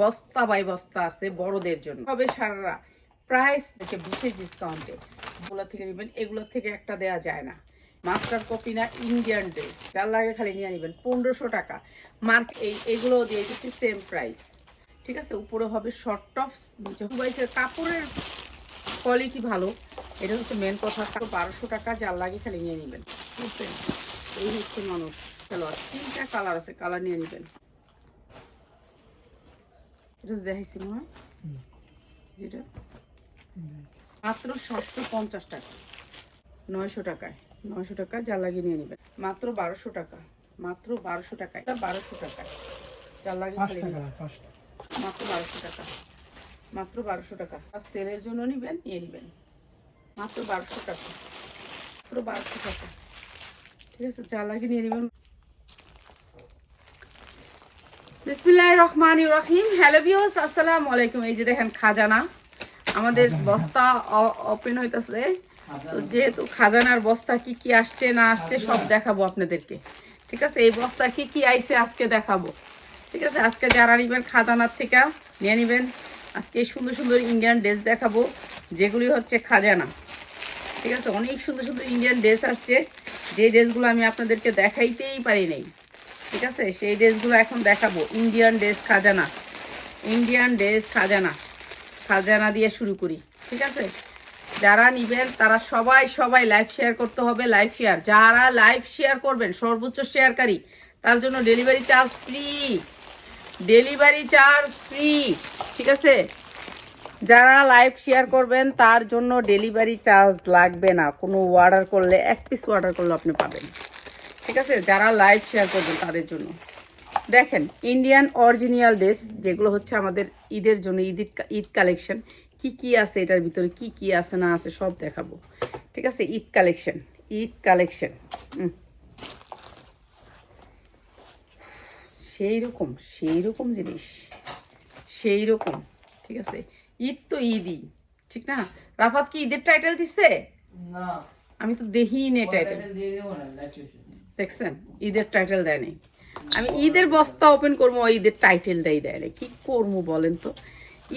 বস্তা বাই বস্তা আছে বড়দের জন্য। হবে সারারা। প্রাইস থেকে বিশেষ ডিসকাউন্টে এগুলো থেকে নেবেন, এগুলো থেকে একটা দেয়া যায় না। মাস্টার কপি না ইন্ডিয়ান ড্রেস যার লাগে খালি নিয়ে নেবেন, পনেরোশো টাকা। মার্ক এই এগুলো দিয়ে দিচ্ছি সেম প্রাইস ঠিক আছে? উপরে হবে শর্ট টপস নিচে কাপড়ের কোয়ালিটি ভালো। এটা হচ্ছে মেন কথা। বারোশো টাকা, যার লাগে খালি নিয়ে নেবেন। এই হচ্ছে মানুষ চলো তিনটা কালার আছে কালার নিয়ে নেবেন। এটা দেখাইছি মনে যেটা? মাত্র সাতশো পঞ্চাশ টাকা। নয়শো টাকায়। নয়শো টাকা যা লাগিয়ে নিয়ে নেবেন। মাত্র বারোশো টাকা। মাত্র বারোশো টাকায়। বারোশো টাকায়। যা লাগিয়ে নেবেন। মাত্র বারোশো টাকা। মাত্র বারোশো টাকা। আর সেলের জন্য নেবেন নিয়ে নেবেন। মাত্র বারোশো টাকা। মাত্র বারোশো টাকা। ঠিক আছে যা লাগে নিয়ে নেবেন। বিসমিল্লাহ রহমান রহিম। হ্যালো আসসালামু আলাইকুম। এই যে দেখেন খাজানা। আমাদের বস্তা ওপেন হইতাছে। যেহেতু খাজানার বস্তা কি কি আসছে না আসছে সব দেখাবো আপনাদেরকে। ঠিক আছে? এই বস্তা কি কি আইছে আজকে দেখাবো। ঠিক আছে? আজকে যারা নিবেন খাজানার থেকে নিয়ে নিবেন। আজকে সুন্দর সুন্দর ইন্ডিয়ান ড্রেস দেখাবো যেগুলি হচ্ছে খাজানা। ঠিক আছে? অনেক সুন্দর সুন্দর ইন্ডিয়ান ড্রেস আসছে। যে ড্রেসগুলো আমি আপনাদেরকে দেখাইতেই পারি নাই। ঠিক আছে? সেই ড্রেসগুলো এখন দেখাবো। Indian dress Khazana. Indian dress Khazana. Khazana দিয়ে শুরু করি, ঠিক আছে? যারা নিবেন, তারা সবাই সবাই লাইভ শেয়ার করতে হবে লাইভ শেয়ার যারা লাইভ শেয়ার করবেন, সর্বোচ্চ শেয়ারকারী তার জন্য delivery charge free delivery charge free ঠিক আছে? যারা লাইভ শেয়ার করবেন, তার জন্য ডেলিভারি চার্জ লাগবে না। কোনো অর্ডার করলে, এক পিস অর্ডার করলে আপনি পাবেন। ঠিক আছে? যারা লাইভ শেয়ার করবেন তাদের জন্য। দেখেন ইন্ডিয়ান অরিজিনাল ড্রেস যেগুলো হচ্ছে আমাদের ঈদের জন্য ঈদ ঈদ কালেকশন কি কি আছে এটার ভিতরে কি কি আছে না আছে সব দেখাবো। ঠিক আছে? ঈদ কালেকশন ঈদ কালেকশন সেই রকম সেই রকম জিনিস সেই রকম ঠিক আছে? ঈদ তো ঈদই ঠিক না? রাফাত কি ঈদের টাইটেল দিচ্ছে না। আমি তো দেখিই নে টাইটেল দিয়ে দেবো না দেখছেন? ঈদের টাইটেল দেয়নি আমি ঈদের বস্তা ওপেন করব ঈদের টাইটেলটাই দেয়নি কি করব বলেন তো?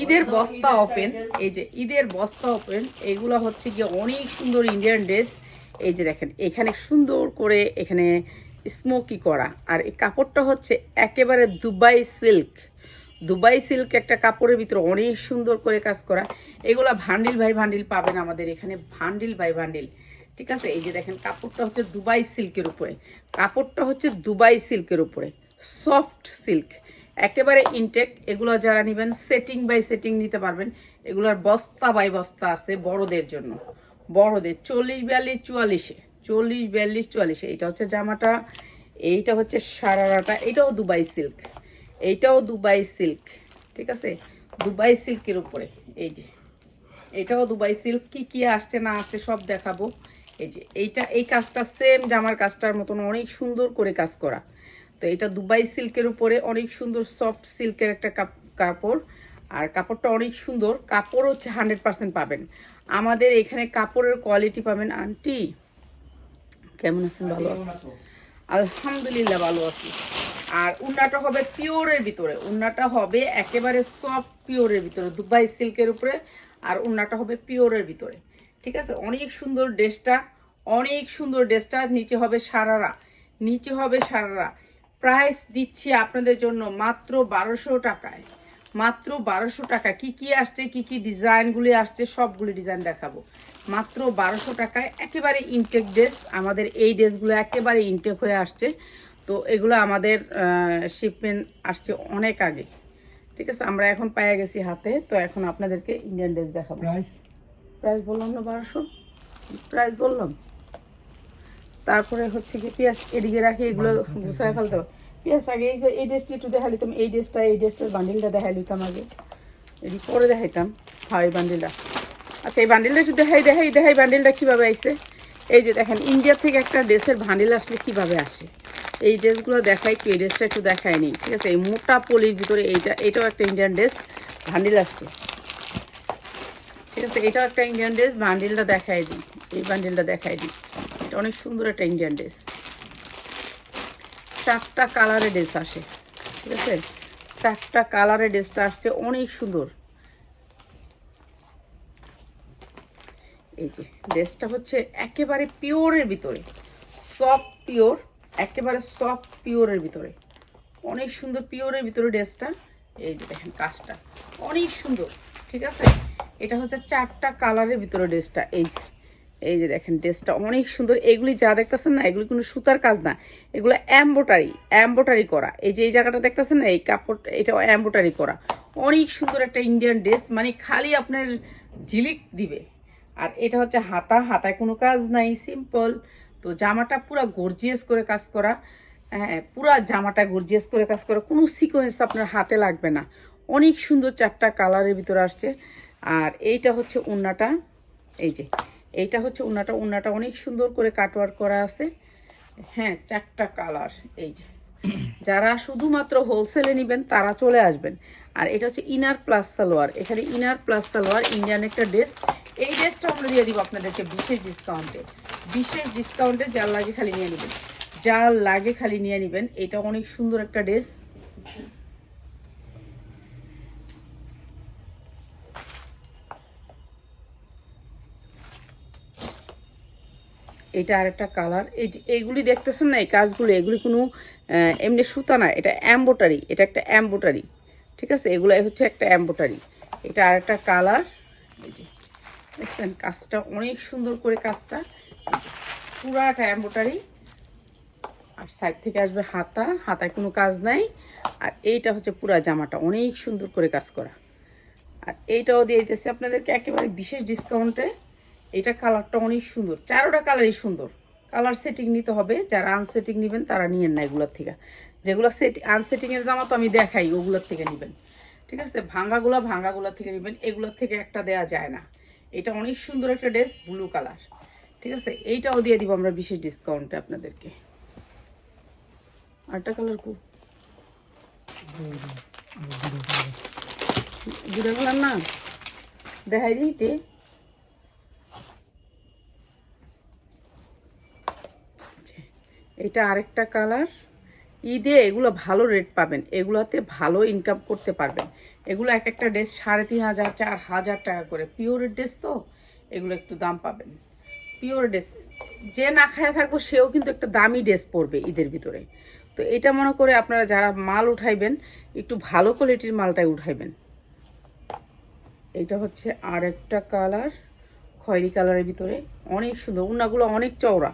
ঈদের বস্তা ওপেন এই যে ঈদের বস্তা ওপেন এগুলো হচ্ছে গিয়ে অনেক সুন্দর ইন্ডিয়ান ড্রেস এই যে দেখেন, এখানে সুন্দর করে এখানে স্মোকি করা। আর এই কাপড়টা হচ্ছে একেবারে দুবাই সিল্ক দুবাই সিল্ক একটা কাপড়ের ভিতরে অনেক সুন্দর করে কাজ করা। এগুলা ভান্ডিল ভাই ভান্ডিল পাবেন আমাদের এখানে। ভান্ডিল ভাই ভান্ডিল। ঠিক আছে? এই যে দেখেন, কাপড়টা হচ্ছে দুবাই সিল্কের উপরে। কাপড়টা হচ্ছে দুবাই সিল্কের উপরে। Soft silk. একেবারে ইনটেক। এগুলো যারা নেবেন সেটিং বাই সেটিং নিতে পারবেন। এগুলোর বস্তা বাই বস্তা আছে বড়দের জন্য। বড়দের, চল্লিশ, বিয়াল্লিশ, চুয়াল্লিশে। চল্লিশ, বিয়াল্লিশ, চুয়াল্লিশে। এটা হচ্ছে জামাটা, এইটা হচ্ছে সারারাটা। এটাও দুবাই সিল্ক। এইটাও দুবাই সিল্ক। ঠিক আছে? দুবাই সিল্কের উপরে। এই যে। এটাও দুবাই সিল্ক। কি কি আসছে, না আসছে সব দেখাবো। এই যে এইটা এই কাজটা সেম জামার কাজটার মতন অনেক সুন্দর করে কাজ করা। তো এটা দুবাই সিল্কের উপরে অনেক সুন্দর সফট সিল্কের একটা কাপ- কাপড়। আর কাপড়টা অনেক সুন্দর কাপড় হচ্ছে হান্ড্রেড পার্সেন্ট পাবেন। আমাদের এখানে কাপড়ের কোয়ালিটি পাবেন আন্টি। কেমন আছেন? ভালো আছেন? আলহামদুলিল্লাহ ভালো আছি। আর উন্নাটা হবে পিওরের ভিতরে। উন্নাটা হবে একেবারে সফট পিওরের ভিতরে দুবাই সিল্কের উপরে। আর উন্নাটা হবে পিওরের ভিতরে। ঠিক আছে? অনেক সুন্দর ড্রেসটা, অনেক সুন্দর ড্রেসটা। নিচে হবে সারারা, নিচে হবে সারারা। প্রাইস দিচ্ছি আপনাদের জন্য মাত্র বারোশো টাকায়। মাত্র বারোশো টাকা। কি কি আসছে, কি কি ডিজাইনগুলি আসছে, সবগুলি ডিজাইন দেখাবো। মাত্র বারোশো টাকায় একেবারে ইনটেক ড্রেস আমাদের এই ড্রেসগুলো একেবারে ইনটেক হয়ে আসছে। তো এগুলো আমাদের শিপমেন্ট আসছে অনেক আগে। ঠিক আছে? আমরা এখন পাইয়া গেছি হাতে। তো এখন আপনাদেরকে ইন্ডিয়ান ড্রেস দেখাবো। প্রাইস বললাম না বারোশো? প্রাইস বললাম। তারপরে হচ্ছে কি পেঁয়াজ এদিকে রাখি এগুলো গুছায় ফেলতে হবে। পেঁয়াজ আগে এই যে এই ড্রেসটি একটু দেখা লিতাম এই ড্রেসটা এই ড্রেসটার বান্ডিলটা দেখা লিতাম আগে। এটি পরে দেখাইতাম হ্যাঁ এই বান্ডিলটা আচ্ছা এই বান্ডিলটা একটু দেখাই দেখাই দেখাই বান্ডিলটা কীভাবে আইছে। এই যে দেখেন ইন্ডিয়া থেকে একটা ড্রেসের বান্ডিল আসলে কীভাবে আসে? এই ড্রেসগুলো দেখাই একটু এই ড্রেসটা একটু দেখাই নি ঠিক আছে? এই মোটা পলির ভিতরে এইটা এটাও একটা ইন্ডিয়ান ড্রেস ভান্ডিল আসছে। ঠিক আছে এটাও একটা ইন্ডিয়ান ড্রেস বান্ডিলটা দেখাই দিই। এই বান্ডিলটা দেখাই দিই। এটা অনেক সুন্দর একটা ইন্ডিয়ান ড্রেস চারটা কালারের ড্রেস আসে। ঠিক আছে? চারটা কালারের ড্রেসটা আসছে অনেক সুন্দর। এই যে ড্রেসটা হচ্ছে একেবারে পিওরের ভিতরে। সফট পিওর একেবারে সফট পিওরের ভিতরে। অনেক সুন্দর পিওরের ভিতরে ড্রেসটা এই যে দেখেন কাজটা। অনেক সুন্দর। ঠিক আছে? এটা হচ্ছে চারটা কালারের ভিতরে ড্রেসটা। এই যে এই যে দেখেন ড্রেসটা অনেক সুন্দর। এগুলি যা দেখতেছেন না, এগুলি কোনো সুতার কাজ না। এগুলো অ্যাম্বোটারি অ্যাম্বোটারি করা। এই যে এই জায়গাটা দেখতেছেন না, এই কাপড়, এটা অ্যাম্বোটারি করা। অনেক সুন্দর একটা ইন্ডিয়ান ড্রেস মানে খালি আপনার ঝিলিক দিবে। আর এটা হচ্ছে হাতা, হাতায় কোনো কাজ নাই সিম্পল তো জামাটা পুরো গর্জিয়াস করে কাজ করা। হ্যাঁ পুরো জামাটা গর্জিয়াস করে কাজ করা। কোনো সিকোয়েন্স আপনার হাতে লাগবে না। অনেক সুন্দর চারটা কালারের ভিতরে আসছে। আর এইটা হচ্ছে উন্নাটা। এই যে, এইটা হচ্ছে উন্নাটা। উন্নাটা অনেক সুন্দর করে কাটওয়ার্ক করা আছে। হ্যাঁ চারটা কালার এই যে। যারা শুধুমাত্র হোলসেলে নেবেন, তারা চলে আসবেন। আর এটা হচ্ছে ইনার প্লাস সালোয়ার এখানে ইনার প্লাস সালোয়ার ইন্ডিয়ান একটা ড্রেস এই ড্রেসটা আমরা দিয়ে দিব আপনাদেরকে বিশেষ ডিসকাউন্টে বিশেষ ডিসকাউন্টে যার লাগে খালি নিয়ে নেবেন। যার লাগে খালি নিয়ে নেবেন, এটা অনেক সুন্দর একটা ড্রেস এটা আরেকটা কালার। এই যে এইগুলি দেখতেছেন না, এই কাজগুলো, এগুলি কোনো এমনি সুতা না, এটা অ্যাম্বোটারি এটা একটা অ্যাম্বোটারি ঠিক আছে? এগুলো হচ্ছে একটা অ্যাম্বোটারি এটা আরেকটা কালার। এই যে, দেখছেন কাজটা, অনেক সুন্দর করে কাজটা। পুরাটা অ্যাম্বোটারি আর সাইড থেকে আসবে হাতা, হাতায় কোনো কাজ নাই। আর এইটা হচ্ছে পুরা জামাটা, অনেক সুন্দর করে কাজ করা। আর এইটাও দিয়ে দিতেছি আপনাদেরকে একেবারে বিশেষ ডিসকাউন্টে এটা কালারটা অনেক সুন্দর। চারোটা কালারই সুন্দর। কালার সেটিং নিতে হবে। যারা আনসেটিং নেবেন তারা নিয়েন না এগুলোর থেকে। যেগুলো সেট আনসেটিংয়ের জামা তো আমি দেখাই ওগুলোর থেকে নেবেন। ঠিক আছে? ভাঙ্গাগুলো ভাঙ্গাগুলোর থেকে নেবেন। এগুলোর থেকে একটা দেয়া যায় না। এটা অনেক সুন্দর একটা ড্রেস ব্লু কালার ঠিক আছে? এইটাও দিয়ে দিব আমরা বিশেষ ডিসকাউন্টে আপনাদেরকে। আরেকটা কালার কু দুটা কালার না? দেখাই দিতে এটা আরেকটা কালার। ঈদে এগুলো ভালো রেট পাবেন। এগুলোতে ভালো ইনকাম করতে পারবেন। এগুলো এক একটা ড্রেস সাড়ে তিন হাজার, চার হাজার টাকা করে। পিওর ড্রেস তো, এগুলো একটু দাম পাবেন। পিওর ড্রেস যে না খায় থাকব, সেও কিন্তু একটা দামি ড্রেস পরবে ঈদের ভিতরে। তো এটা মনে করে আপনারা যারা মাল উঠাইবেন, একটু ভালো কোয়ালিটির মালটাই উঠাইবেন। এটা হচ্ছে আর একটা কালার খয়েরি কালারের ভিতরে। অনেক সুন্দর। উনাগুলো অনেক চওড়া।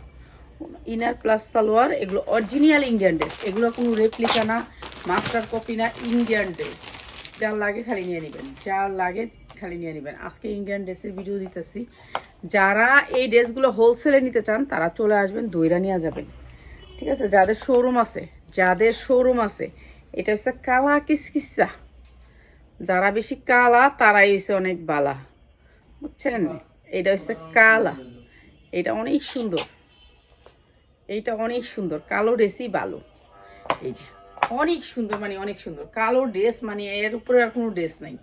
ইনার প্লাস সালোয়ার এগুলো অরিজিনাল ইন্ডিয়ান ড্রেস এগুলো কোনো রেপ্লিকা না মাস্টার কপি না ইন্ডিয়ান ড্রেস যার লাগে খালি নিয়ে নেবেন। যার লাগে খালি নিয়ে নেবেন। আজকে ইন্ডিয়ান ড্রেসের ভিডিও দিতেছি। যারা এই ড্রেসগুলো হোলসেলে নিতে চান তারা চলে আসবেন দইরা নিয়ে যাবেন। ঠিক আছে? যাদের শোরুম আছে যাদের শোরুম আছে এটা হচ্ছে কালা কিসকিসা। যারা বেশি কালা তারাই হচ্ছে অনেক বালা। বুঝছেন? এটা হচ্ছে কালা। এটা অনেক সুন্দর। এইটা অনেক সুন্দর। কালো ড্রেসই ভালো এই যে অনেক সুন্দর মানে অনেক সুন্দর। কালো ড্রেস মানে এর উপরে আর কোনো ড্রেস নাই।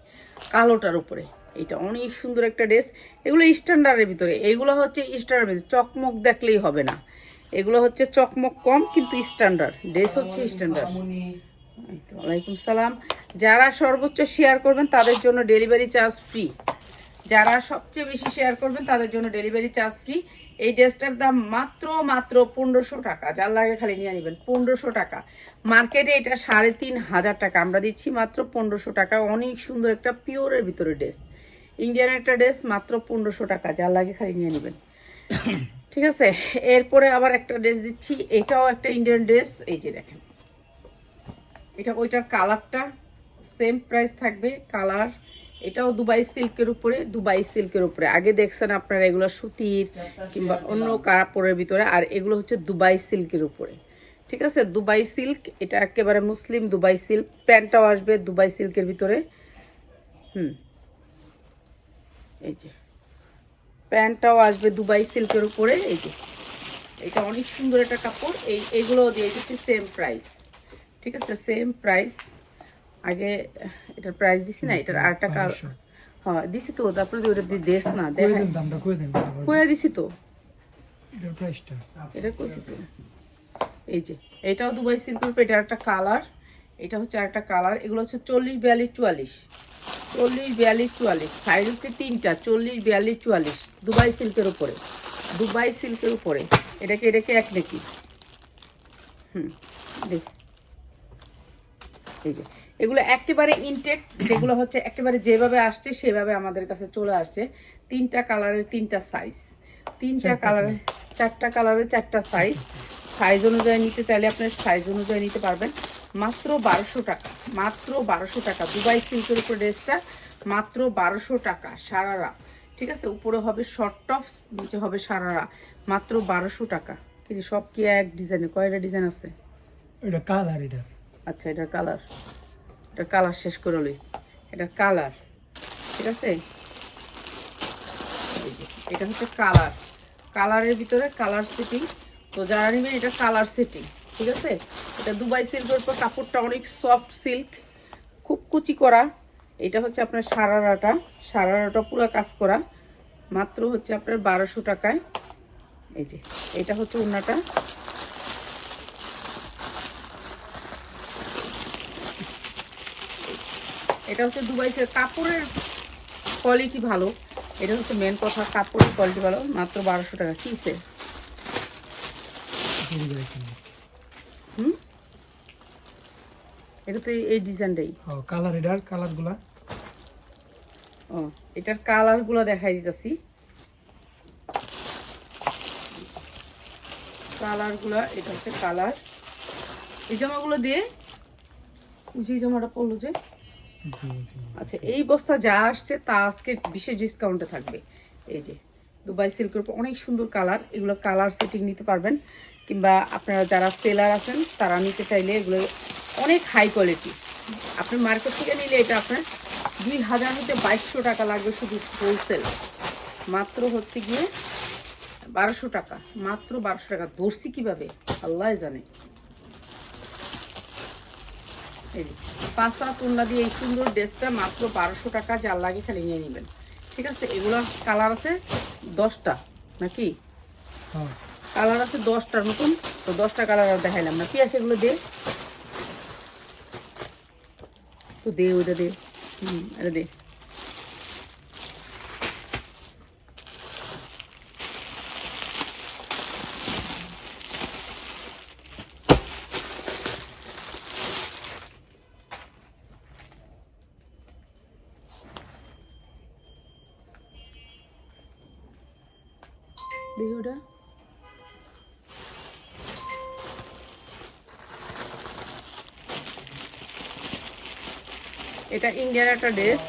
কালোটার উপরে। এটা অনেক সুন্দর একটা ড্রেস। এগুলো স্ট্যান্ডার্ডের ভিতরে। এগুলো হচ্ছে স্ট্যান্ডার্ড চকমক দেখলেই হবে না। এগুলো হচ্ছে চকমক কম কিন্তু স্ট্যান্ডার্ড। ড্রেস হচ্ছে স্ট্যান্ডার্ড। ওয়ালাইকুম সালাম। যারা সর্বোচ্চ শেয়ার করবেন তাদের জন্য ডেলিভারি চার্জ ফ্রি। যারা সবচেয়ে বেশি শেয়ার করবেন তাদের জন্য ডেলিভারি চার্জ ফ্রি। এই ড্রেসটার দাম মাত্র মাত্র পনেরোশো টাকা। যার লাগে খালি নিয়ে নেবেন, পনেরোশো টাকা। মার্কেটে এটা সাড়ে তিন হাজার টাকা। আমরা দিচ্ছি মাত্র পনেরোশো টাকা। অনেক সুন্দর একটা পিওরের ভিতরে ড্রেস। ইন্ডিয়ান একটা ড্রেস মাত্র পনেরোশো টাকা। যার লাগে খালি নিয়ে নেবেন। ঠিক আছে? এরপরে আবার একটা ড্রেস দিচ্ছি। এটাও একটা ইন্ডিয়ান ড্রেস। এই যে দেখেন। এটা ওইটার কালারটা সেম প্রাইস থাকবে। কালার এটাও দুবাই সিল্কের উপরে, দুবাই সিল্কের উপরে। আগে দেখছেন আপনারা এগুলো সুতির কিংবা অন্য কাপড়ের ভিতরে, আর এগুলো হচ্ছে দুবাই সিল্কের উপরে। ঠিক আছে? দুবাই সিল্ক, এটা একেবারে মুসলিম দুবাই সিল্ক। প্যান্টটাও আসবে দুবাই সিল্কের ভিতরে। হুম। এই যে। প্যান্টটাও আসবে দুবাই সিল্কের উপরে। এই যে। এটা অনেক সুন্দর একটা কাপড়। এই এইগুলো দিয়ে দিচ্ছি সেম প্রাইস। ঠিক আছে? Same price. আগে এটার প্রাইস দিছি না এটার আরেকটা কাল হ্যাঁ দিছি তো তারপরে ওটা দিয়ে দেশ না দেখাই। দামটা কই দেন দিছি তো। এটার প্রাইসটা এটা কইছি তো। এই যে এটাও দুবাই সিল্কের উপরে এটা একটা কালার এটা হচ্ছে আরেকটা কালার এগুলো হচ্ছে চল্লিশ বিয়াল্লিশ চুয়াল্লিশ। চল্লিশ বিয়াল্লিশ চুয়াল্লিশ সাইজ হচ্ছে তিনটা চল্লিশ বিয়াল্লিশ চুয়াল্লিশ দুবাই সিল্কের উপরে। দুবাই সিল্কের উপরে। এটাকে এটাকে এক নাকি হুম দেখ। এই যে এগুলো একেবারে ইনটেক যেগুলো হচ্ছে একেবারে যেভাবে আসছে সেভাবে আমাদের কাছে চলে আসছে। তিনটা কালারের তিনটা সাইজ তিনটা কালারের চারটা কালারের চারটা সাইজ সাইজ অনুযায়ী নিতে চাইলে আপনার সাইজ অনুযায়ী নিতে পারবেন। মাত্র বারোশো টাকা মাত্র বারোশো টাকা। দুবাই সিল্কের উপর ড্রেসটা মাত্র বারোশো টাকা সারারা ঠিক আছে? উপরে হবে শর্ট টপস নিচে হবে সারারা মাত্র বারোশো টাকা। কিন্তু সব কি এক ডিজাইনে কয়টা ডিজাইন আছে? এটা কালার এটা। আচ্ছা এটার কালার এটার কালার শেষ করে লই। এটার কালার, ঠিক আছে? এটা হচ্ছে কালার। কালারের ভিতরে কালার সেটিং। তো যারা নেবেন, এটা কালার সেটিং, ঠিক আছে? এটা দুবাই সিল্কের উপর কাপড়টা অনেক সফট সিল্ক, খুব কুচি করা। এটা হচ্ছে আপনার সারারাটা। সারারাটা পুরো কাজ করা। মাত্র হচ্ছে আপনার বারোশো টাকায়। এই যে, এটা হচ্ছে ওনাটা এটা হচ্ছে দুবাই সিল্ক কাপড়ের কোয়ালিটি ভালো। এটা হচ্ছে মেন কথা কাপড়ের কোয়ালিটি ভালো মাত্র বারোশো টাকা কিসে হুম? এটা তো এই- ডিজাইনটাই কালার এটার কালারগুলা ও এটার কালারগুলো দেখাই দিতেছি। কালারগুলো এটা হচ্ছে কালার এই জামাগুলো দিয়ে যে জামাটা পড়ল যে আচ্ছা এই বস্তা যা আসছে, তা আজকে বিশেষ ডিসকাউন্টে থাকবে। এই যে দুবাই সিল্কের উপর অনেক সুন্দর কালার এগুলো কালার সেটিং নিতে পারবেন। কিংবা আপনারা যারা সেলার আছেন, তারা নিতে চাইলে এগুলো অনেক হাই কোয়ালিটি আপনি মার্কেট থেকে নিলে এটা আপনার দুই হাজার হতে বাইশশো টাকা লাগবে শুধু হোলসেল মাত্র হচ্ছে গিয়ে বারোশো টাকা, মাত্র বারোশো টাকা। ধরছি কীভাবে? আল্লাহ জানে। পাঁচা তুলনা দিয়ে এই সুন্দর ড্রেসটা মাত্র বারোশো টাকা যার লাগে খালি নিয়ে নেবেন। ঠিক আছে এগুলো কালার আছে দশটা নাকি? কালার আছে দশটার নতুন তো দশটা কালার আর দেখাইলাম না। আছে এগুলো দে। তো দে ওইটা দে। হুম এটা দে ওটা এটা ইন্ডিয়ার একটা ড্রেস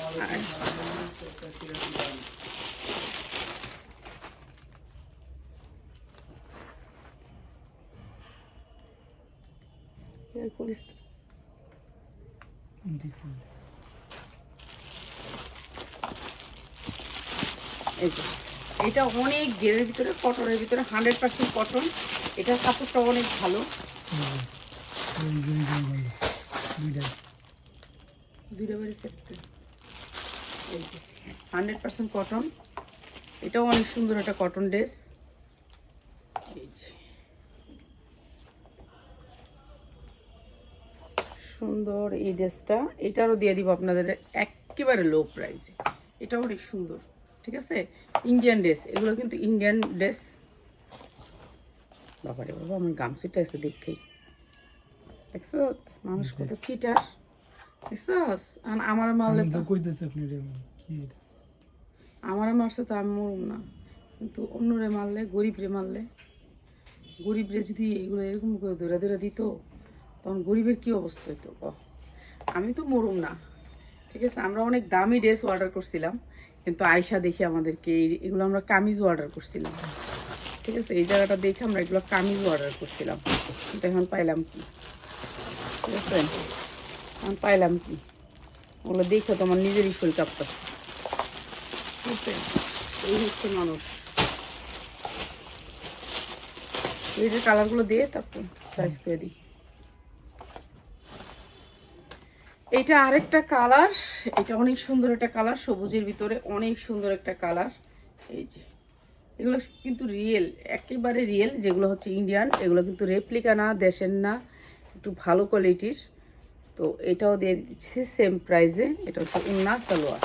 এটা অনেক গেরের ভিতরে কটনের ভিতরে হান্ড্রেড পার্সেন্ট কটন এটার কাপড়টা অনেক ভালো দুইটা বাড়ি হান্ড্রেড পার্সেন্ট কটন এটাও অনেক সুন্দর একটা কটন ড্রেস এই যে। সুন্দর এই ড্রেসটা এটারও দিয়ে দিব আপনাদের একেবারে লো প্রাইসে এটাও অনেক সুন্দর, ঠিক আছে? ইন্ডিয়ান ড্রেস এগুলো কিন্তু ইন্ডিয়ান ড্রেস বাবারে বাবা, আমার গামছিটা এসে দেখেই। দেখছ? মানুষ কত চিটার দেখছস আর আমার মারলে তো কইতেছি আপনি রে, কি? আমার মারছে তো আমি মরুম না। কিন্তু অন্যরে মারলে গরিবরে মারলে গরিবরে যদি এগুলো এরকম করে ধরে ধরে দিত তখন গরিবের কি অবস্থা হতো আমি তো মরুম না। ঠিক আছে আমরা অনেক দামি ড্রেস অর্ডার করছিলাম কিন্তু আয়সা দেখে আমাদেরকে এগুলো আমরা কামিজ অর্ডার করছিলাম। ঠিক আছে এই জায়গাটা দেখে আমরা এগুলো কামিজ অর্ডার করছিলাম। কিন্তু এখন পাইলাম কি? ঠিক আছে? পাইলাম কি? ওগুলো দেখে তোমার নিজেরই শরীর কাঁপতেছে? এই হচ্ছে মানুষ। এই যে কালারগুলো দিয়ে তারপর চয়েস করে দিই এটা আরেকটা কালার। এটা অনেক সুন্দর একটা কালার। সবুজের ভিতরে অনেক সুন্দর একটা কালার। এই যে। এগুলো কিন্তু রিয়েল একেবারে রিয়েল যেগুলো হচ্ছে ইন্ডিয়ান এগুলো কিন্তু রেপ্লিকা না, দেশের না। একটু ভালো কোয়ালিটির তো এটাও দিয়ে দিচ্ছি সেম প্রাইসে এটা হচ্ছে উন্না সালোয়ার।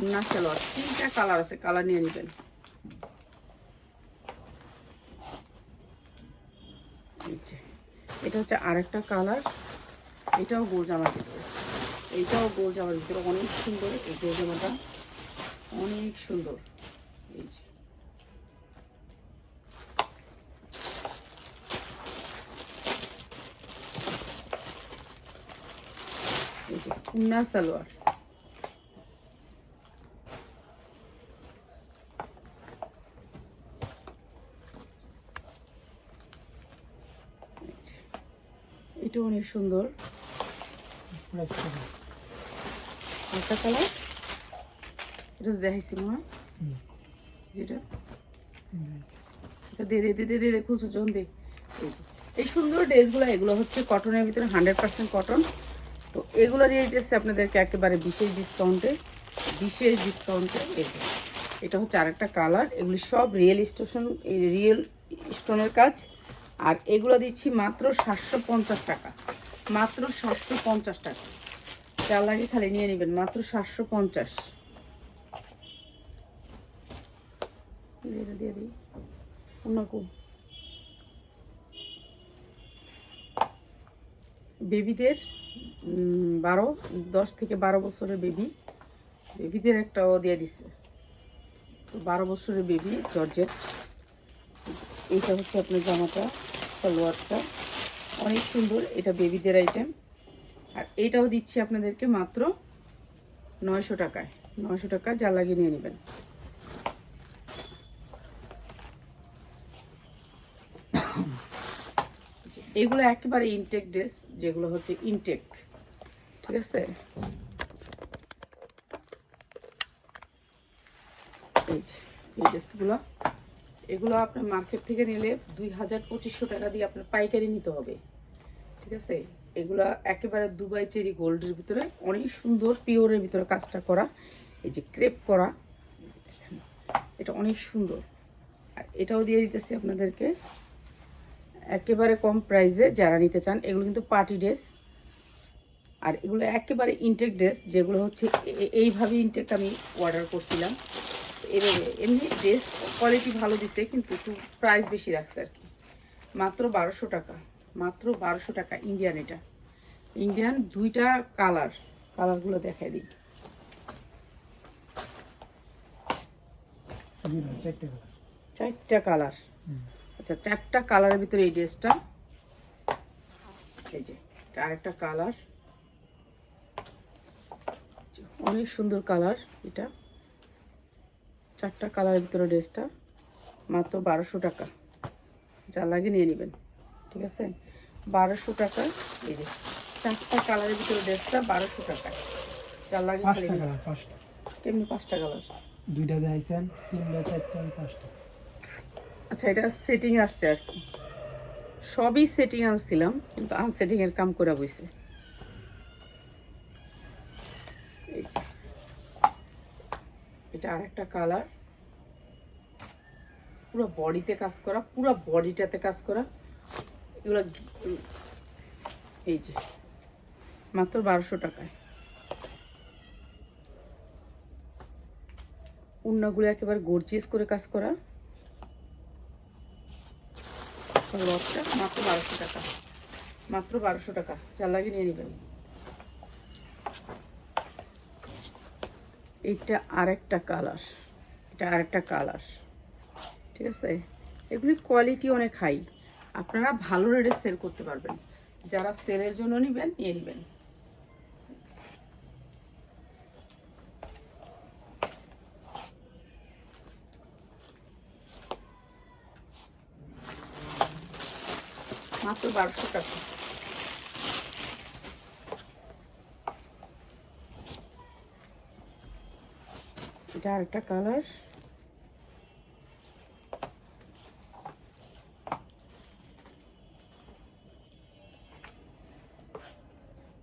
উন্না সালোয়ার, তিনটা কালার আছে কালার নিয়ে নেবেন। এটা হচ্ছে আরেকটা কালার এটাও গোল জামার ভিতরে। এটাও গোল জামার ভিতরে, অনেক সুন্দর এই গোল জামাটা। অনেক সুন্দর এই যে এই যে উন্না সালোয়ার। এটা অনেক সুন্দর। কত কালার? এটা দেখাইছি মনে যেটা? আচ্ছা দে দে দে দে দে খুলছো, জন দে। এই সুন্দর ড্রেসগুলো, এগুলো হচ্ছে কটনের ভিতরে হান্ড্রেড পার্সেন্ট কটন তো এগুলো দিয়ে দিতেছে আপনাদেরকে একেবারে বিশেষ ডিসকাউন্টে বিশেষ ডিসকাউন্টে যে। এটা হচ্ছে আরেকটা কালার এগুলি সব রিয়েল স্টেশন রিয়েল স্টোনের কাজ। আর এগুলো দিচ্ছি মাত্র সাতশো পঞ্চাশ টাকা, মাত্র সাতশো পঞ্চাশ টাকা। চার খালি নিয়ে নেবেন, মাত্র সাতশো পঞ্চাশ। বেবিদের বারো, দশ থেকে বারো বছরের বেবি বেবিদের একটা ও দিয়ে দিছে। তো বারো বছরের বেবি জর্জেট এইটা হচ্ছে আপনার জামাটা, সালোয়ারটা। অনেক সুন্দর, এটা বেবিদের আইটেম আর এইটাও দিচ্ছি আপনাদেরকে মাত্র নয়শো টাকায়। নয়শো টাকা যা লাগিয়ে নিয়ে নেবেন। এগুলো একেবারে ইনটেক ড্রেস যেগুলো হচ্ছে ইনটেক ঠিক আছে? এই ড্রেসগুলো এগুলো আপনার মার্কেট থেকে নিলে দুই হাজার পঁচিশশো টাকা দিয়ে আপনার পাইকারি নিতে হবে, ঠিক আছে? এগুলা একেবারে দুবাই চেরি গোল্ডের ভিতরে, অনেক সুন্দর পিওরের ভিতরে কাজটা করা, এই যে ক্রেপ করা, এটা অনেক সুন্দর। আর এটাও দিয়ে দিতেছি আপনাদেরকে। একেবারে কম প্রাইসে যারা নিতে চান এগুলো কিন্তু পার্টি ড্রেস। আর এগুলো একেবারে ইনটেক ড্রেস যেগুলো হচ্ছে এইভাবে ইনটেক আমি অর্ডার করছিলাম। এভাবে এমনি ড্রেস কোয়ালিটি ভালো দিছে কিন্তু একটু প্রাইস বেশি রাখছে আর কি। মাত্র বারোশো টাকা মাত্র বারোশো টাকা ইন্ডিয়ান এটা। ইন্ডিয়ান দুইটা কালার কালারগুলো দেখাই দিই। চারটা কালার। আচ্ছা চারটা কালারের ভিতরে এই ড্রেসটা। এই যে আরেকটা কালার। অনেক সুন্দর কালার এটা। চারটা কালারের ভিতরে ড্রেসটা মাত্র বারোশো টাকা। যা লাগে নিয়ে নেবেন ঠিক আছে? বারোশো টাকা এই যে চারটা কালারের ভিতরে ড্রেসটা বারোশো টাকা। যা লাগে পাঁচটা কালার কেমনি পাঁচটা কালার? দুইটা দেখাইছেন তিনটা চারটা পাঁচটা। আচ্ছা এটা সেটিং আসছে আর কি। সবই সেটিং আনছিলাম, কিন্তু আনসেটিং এর কাম করা বইছে। এটা আরেকটা কালার পুরো বডিতে কাজ করা, পুরো বডিটাতে কাজ করা। এগুলো এই যে, মাত্র বারোশো টাকায়। উন্নাগুলো একেবারে গর্জিয়াস করে কাজ করা। লটটা মাত্র বারোশো টাকা। মাত্র বারোশো টাকা। চার লাগে নিয়ে নেবেন। এইটা আরেকটা কালার। এটা আরেকটা কালার। ঠিক আছে? এগুলির কোয়ালিটি অনেক হাই। আপনারা ভালো রেটে সেল করতে পারবেন। যারা সেলের জন্য নেবেন, নিয়ে নেবেন। এটা আরেকটা কালার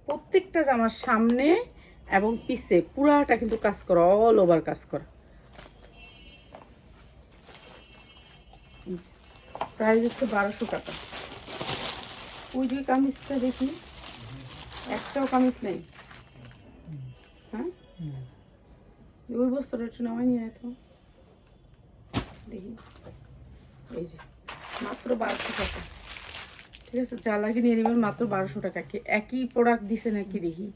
প্রত্যেকটা জামার সামনে এবং পিছে পুরাটা কিন্তু কাজ করা অল ওভার কাজ করা। প্রাইস হচ্ছে বারোশো টাকা। ওই যে কামিজটা দেখি একটাও কামিজ নেই। হ্যাঁ? ওই বস্তাটা একটু নামাই নিয়ে আয় তো। দেখি। এই যে, মাত্র বারোশো টাকা। ঠিক আছে, যা নিয়ে নেবেন, মাত্র বারোশো টাকা। একই প্রোডাক্ট দিছে নাকি দেখি।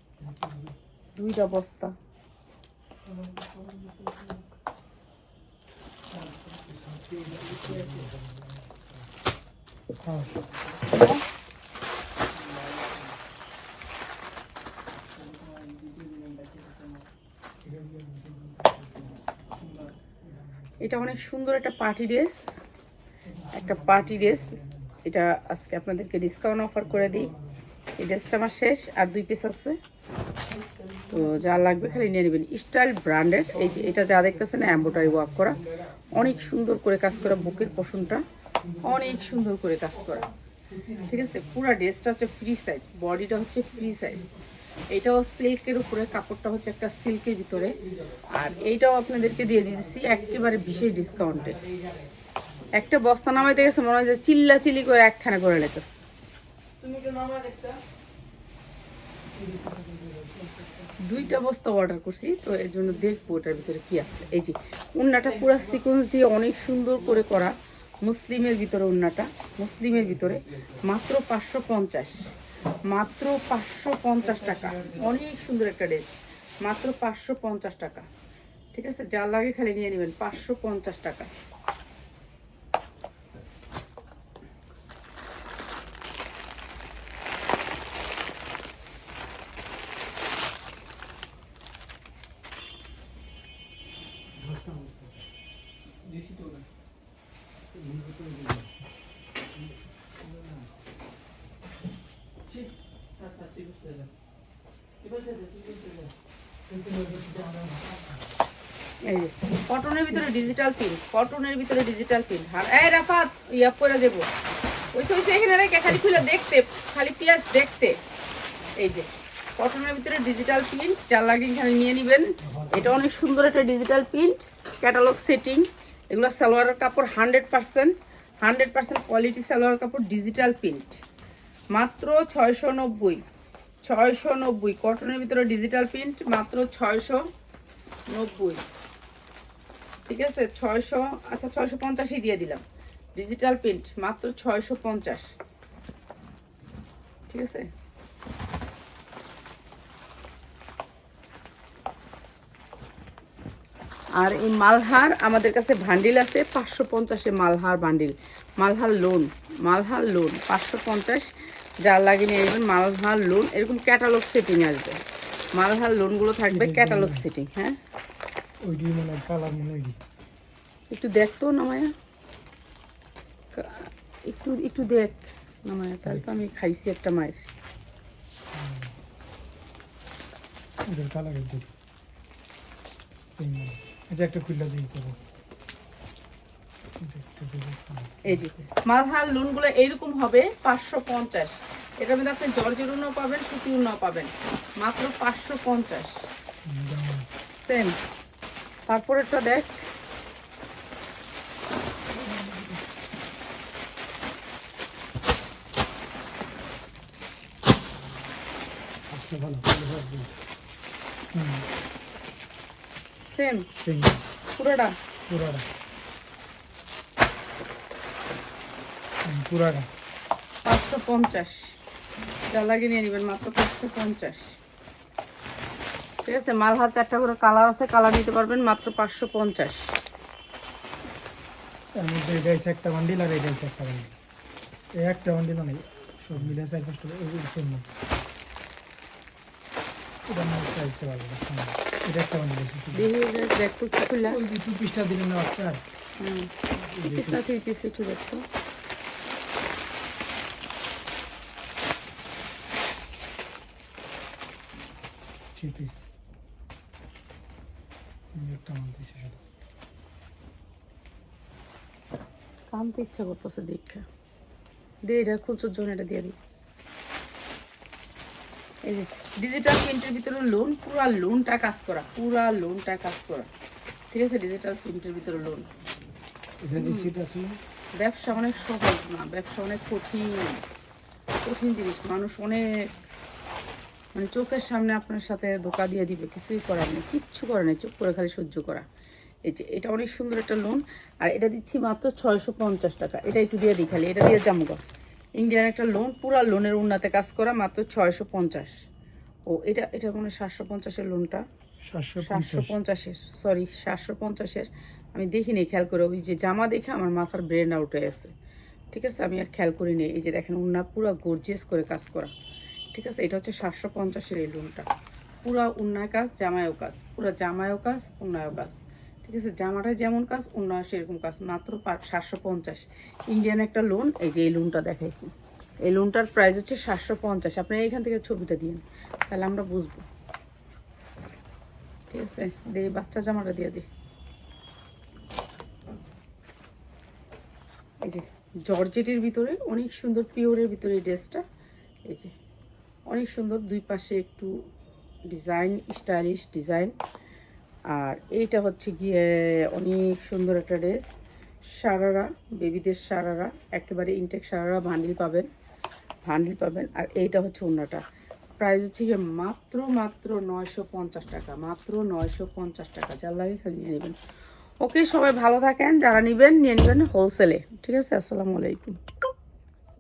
দুইটা বস্তা। হ্যাঁ। এটা অনেক সুন্দর একটা পার্টি ড্রেস। একটা পার্টি ড্রেস। এটা আজকে আপনাদেরকে ডিসকাউন্ট অফার করে দিই। এই ড্রেসটা আমার শেষ, আর দুই পিস আছে। তো যা লাগবে খালি নিয়ে নেবেন। Style branded. এই যে এটা যা দেখতেছেন এম্বোটারি ওয়ার্ক করা। অনেক সুন্দর করে কাজ করা বুকের পশনটা। অনেক সুন্দর করে কাজ করা। ঠিক আছে? পুরো ড্রেসটা হচ্ছে ফ্রি সাইজ বডিটা হচ্ছে ফ্রি সাইজ এটাও সিল্কের উপরে কাপড়টা হচ্ছে একটা সিল্কের ভিতরে। আর এইটাও আপনাদেরকে দিয়ে দিয়েছি একেবারে বিশেষ ডিসকাউন্টে একটা বস্তা নামাইতে গেছে মনে হয় যে চিল্লা চিল্লি করে একখানা করে লেগেছে। দুইটা বস্তা অর্ডার করছি তো এর জন্য দেখব ওটার ভিতরে কি আছে। এই যে উন্নাটা পুরো সিকোয়েন্স দিয়ে অনেক সুন্দর করে করা মুসলিমের ভিতরে উন্নাটা মুসলিমের ভিতরে মাত্র পাঁচশো পঞ্চাশ। মাত্র পাঁচশো পঞ্চাশ টাকা। অনেক সুন্দর একটা ড্রেস। মাত্র পাঁচশো পঞ্চাশ টাকা। ঠিক আছে? যার লাগে খালি নিয়ে নেবেন। পাঁচশো পঞ্চাশ টাকা দিছি তো না ছি স্যার স্যার ঠিক আছে ঠিক আছে ঠিক আছে এই যে কটনের ভিতরে ডিজিটাল প্রিন্ট কটনের ভিতরে ডিজিটাল প্রিন্ট আর এই রাফাত ইয়া করে দেবো। ওইসে ওইসে, এখানে রেখে খালি খুলে দেখতে, খালি পিঁয়াজ দেখতে। এই যে কটনের ভিতরে ডিজিটাল প্রিন্ট যার লাগে এখানে নিয়ে নেবেন। এটা অনেক সুন্দর একটা ডিজিটাল প্রিন্ট ক্যাটালগ সেটিং এগুলো সালোয়ারের কাপড় hundred percent hundred percent quality salwar কাপড় ডিজিটাল প্রিন্ট মাত্র ছয়শো নব্বই ছয়শো নব্বই। কটনের ভিতরে ডিজিটাল প্রিন্ট মাত্র ছয়শো নব্বই। ঠিক আছে? ছয়শো আচ্ছা ছয়শো পঞ্চাশই দিয়ে দিলাম। ডিজিটাল প্রিন্ট মাত্র ছয়শো পঞ্চাশ। ঠিক আছে? আর এই মালহার আমাদের কাছে ভান্ডিল আছে পাঁচশো পঞ্চাশে Malhar bundle Malhar lawn Malhar lawn পাঁচশো পঞ্চাশ। যা লাগিয়ে নিয়ে নেবেন মালহার লোন এরকম ক্যাটালগ সেটিং আসবে। মালহার লোনগুলো থাকবে ক্যাটালগ সেটিং হ্যাঁ? ওইটি মনে কালার মনে একটু দেখ তো নামায়া। কা- একটু একটু দেখ নামায়া তাহলে তো আমি খাইছি একটা মায়ের। কালার একটু সেম আচ্ছা একটা খুললা দিয়ে করব এই যে লোনগুলো এইরকম হবে পাঁচশো পঞ্চাশ। এটার মধ্যে আপনি জর্জের উন্নাও পাবেন সুতি উন্নাও পাবেন। মাত্র পাঁচশো পঞ্চাশ। সেম তারপরেরটা দেখ। সেম সেম পুরোটা? পুরাটা। হুম, পুরাটা। পাঁচশো পঞ্চাশ। যা লাগে নিয়ে নেবেন মাত্র পাঁচশো পঞ্চাশ। ঠিক আছে মালহার চারটা করে কালার আছে কালার নিতে পারবেন মাত্র পাঁচশো পঞ্চাশ। এর মধ্যে এটা হচ্ছে একটা বান্ডিল আর এটা হচ্ছে একটা বান্ডিল এই একটা বান্ডিল মানে সব মিলে চার পাঁচটা সেম না এটা না চাইতে পারবে না হ্যাঁ, এটা একটা বান্ডিল আছে দেখি দেখো একটু খুলে। ওই যে পিসটা দিলেন না আচ্ছা হুম। পিস না পিস একটু দেখো। থ্রি পিস একটা আমার দিছে শুধু কানতে ইচ্ছা করতেছে দেখা। দিয়ে এটা খুচরোর জন্য এটা দিয়ে দিই এই যে ডিজিটাল প্রিন্টের ভিতরে লোন পুরা লোনটা কাজ করা পুরা লোনটা কাজ করা। ঠিক আছে? ডিজিটাল প্রিন্টের ভিতরে লোন ব্যবসা অনেক সহজ না ব্যবসা অনেক কঠিন। কঠিন জিনিস মানুষ অনেক মানে চোখের সামনে আপনার সাথে ধোকা দিয়ে দিবে কিছুই করার নেই কিচ্ছু করে নেই চুপ করে খালি সহ্য করা। এই যে এটা অনেক সুন্দর একটা লোন আর এটা দিচ্ছি মাত্র ছয়শো পঞ্চাশ টাকা। এটা একটু দিয়ে দিই খালি এটা দিয়ে জামুগা ইন্ডিয়ান একটা লোন পুরা লোনের উন্নতে কাজ করা মাত্র ছয়শো পঞ্চাশ। ও এটা এটা মানে সাতশো পঞ্চাশের লোনটা সাতশো সাতশো পঞ্চাশের সরি সাতশো পঞ্চাশের। আমি দেখিনি খেয়াল করে ওই যে জামা দেখে আমার মাথার ব্রেন আউট হয়ে আছে ঠিক আছে আমি আর খেয়াল করিনি এই যে দেখেন উন্না পুরো গর্জিয়াস করে কাজ করা। ঠিক আছে? এটা হচ্ছে সাতশো পঞ্চাশের এই লোনটা পুরা উন্নয় কাজ জামায়ও কাজ। পুরো জামায়ও কাজ উন্নয়ও কাজ। ঠিক আছে? জামাটা যেমন কাজ উন্নয় সেরকম কাজ। মাত্র সাতশো পঞ্চাশ। ইন্ডিয়ান একটা লোন এই যে এই লোনটা দেখাইছি। এই লোনটার প্রাইস হচ্ছে সাতশো পঞ্চাশ। আপনি এখান থেকে ছবিটা দিন তাহলে আমরা বুঝব। ঠিক আছে? দে, বাচ্চা জামাটা দিয়ে দে। এই যে, জর্জেটের ভিতরে, অনেক সুন্দর পিওরের ভিতরে এই ড্রেসটা এই যে। অনেক সুন্দর, দুই পাশে একটু ডিজাইন স্টাইলিশ ডিজাইন আর এইটা হচ্ছে গিয়ে অনেক সুন্দর একটা ড্রেস সারারা বেবিদের সারারা, একেবারে ইনটেক সারারা ভান্ডিল পাবেন ভান্ডিল পাবেন। আর এইটা হচ্ছে অন্যটা প্রাইস হচ্ছে গিয়ে মাত্র মাত্র নয়শো পঞ্চাশ টাকা, মাত্র নয়শো পঞ্চাশ টাকা। যার লাগে খালি নিয়ে নেবেন। ওকে সবাই ভালো থাকেন, যারা নেবেন, নিয়ে নেবেন হোলসেলে ঠিক আছে, আসসালামু আলাইকুম।